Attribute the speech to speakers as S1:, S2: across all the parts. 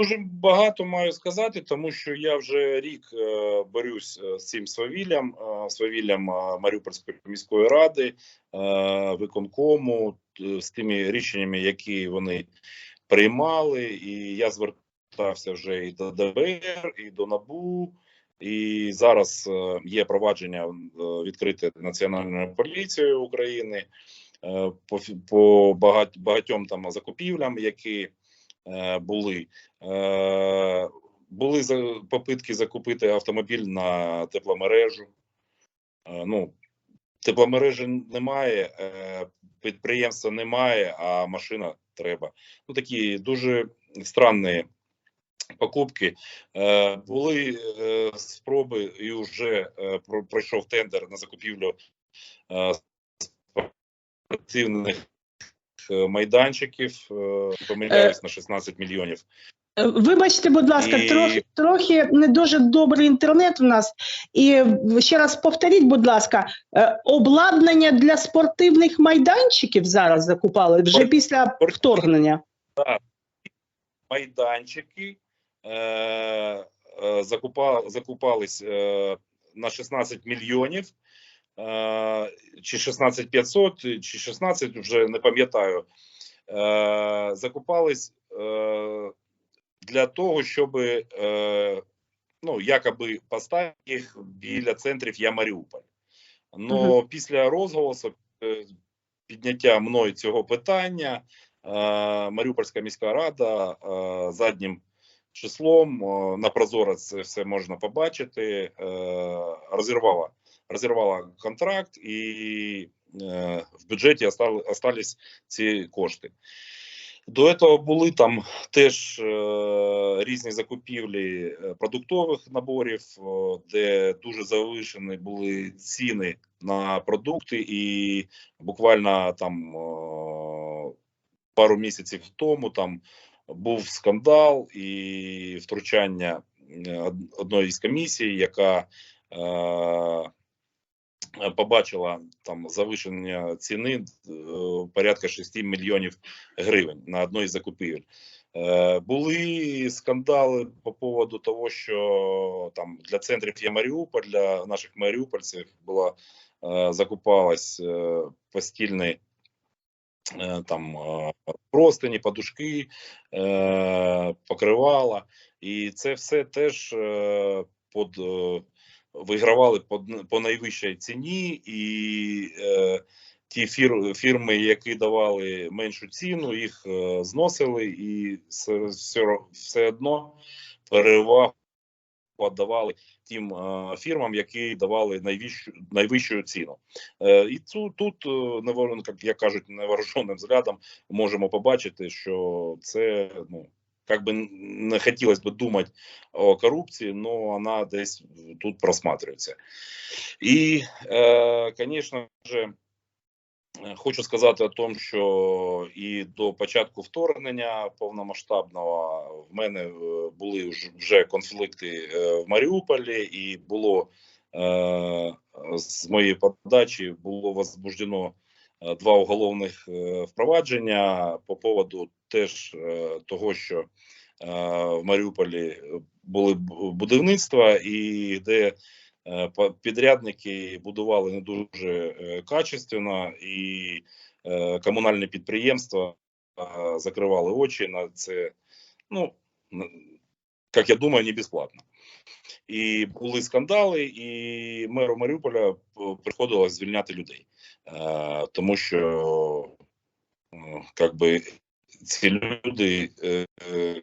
S1: Дуже багато маю сказати, тому що я вже рік е, борюсь е, з цим свавіллям, е, свавіллям Маріупольської міської ради, виконкому, з тими рішеннями, які вони приймали. І я звертався вже і до ДБР, і до НАБУ. І зараз є провадження відкрите Національною поліцією України по, багатьом там закупівлям, які були. Е, були попитки закупити автомобіль на тепломережу. Е, ну, тепломережі немає, е, підприємства немає, а машина треба. Ну, такі дуже странні покупки. Е, були е, спроби, і вже е, пройшов тендер на закупівлю е, спортивних е, майданчиків, е, помиляюсь на 16 мільйонів.
S2: Е, Вибачте, будь ласка,
S1: І-
S2: трохи, трохи не дуже добрий інтернет в нас. І ще раз повторіть, будь ласка, е, обладнання для спортивних майданчиків зараз закупали вже
S1: Спорт-
S2: після
S1: спорт-
S2: вторгнення.
S1: майданчики е, е, закупа, закупались е, на 16 мільйонів. Чи 16 500, чи 16, вже не пам'ятаю. Е, закупались е, для того, щоб е, ну, якоби поставити їх біля центрів Я Маріуполь. Но після розголосу підняття мною цього питання Маріупольська міська рада заднім числом на Прозоро це все можна побачити. Розірвала розірвала контракт, і е, в бюджеті остали, остались ці кошти. До цього були там теж е, різні закупівлі е, продуктових наборів, де дуже завишені були ціни на продукти, і буквально там е, пару місяців тому там був скандал і втручання е, одної із комісій, яка е, побачила там завишення ціни е, порядка 6 мільйонів гривень на одної з закупівель. Е, були скандали по поводу того, що там для центрів є Маріуполь, для наших маріупольців була е, закупалась постільний там простині, подушки, покривала, і це все теж е, вигравали по, по найвищій ціні, і е, ті фір, фірми, які давали меншу ціну, їх е, зносили, і все, все, все одно перевагу віддавали тим е, фірмам, які давали найвищу найвищу ціну. Е, і тут, тут е, як, як кажуть, невооруженим взглядом можемо побачити, що це ну. Как бы хотілося б думати о корупції, але вона десь тут просматривається. І, звісно ж, е, хочу сказати о тому, що і до початку вторгнення повномасштабного в мене е, були вже- конфлікти в Маріуполі, і було з моєї подачі було возбуждено два уголовних е, впровадження по поводу теж е, того, що е, в Маріуполі були будівництва, і де е, підрядники будували не дуже е, качественно, і е, комунальні підприємства е, закривали очі на це. Ну, як я думаю, не безплатно. І були скандали, і меру Маріуполя е, приходилось звільняти людей, е, тому що е, как би, ці люди е, е,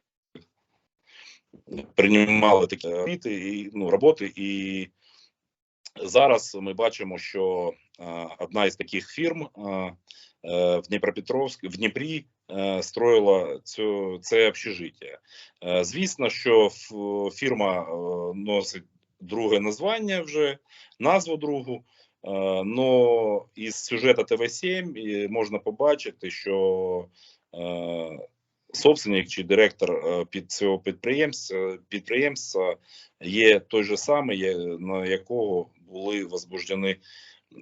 S1: приймали такі роботи і ну, роботи, і зараз ми бачимо, що е, одна із таких фірм е, е, в Дніпропетровськ, в Дніпрі е, строїла цю, це общежиття. Е, звісно, що фірма е, носить друге названня вже, назву другу. Е, Но із сюжету ТВ7 можна побачити, що е, собственник чи директор е, під цього підприємства, підприємства є той же самий, на якого були возбуждені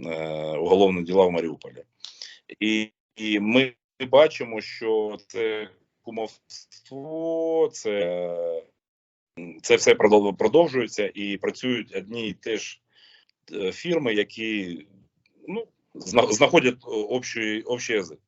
S1: е, уголовні діла в Маріуполі. І, і ми бачимо, що це кумовство, це, це все продов- продовжується і працюють одні і ті е, фірми, які ну, зна- знаходять о, общий, общий язик.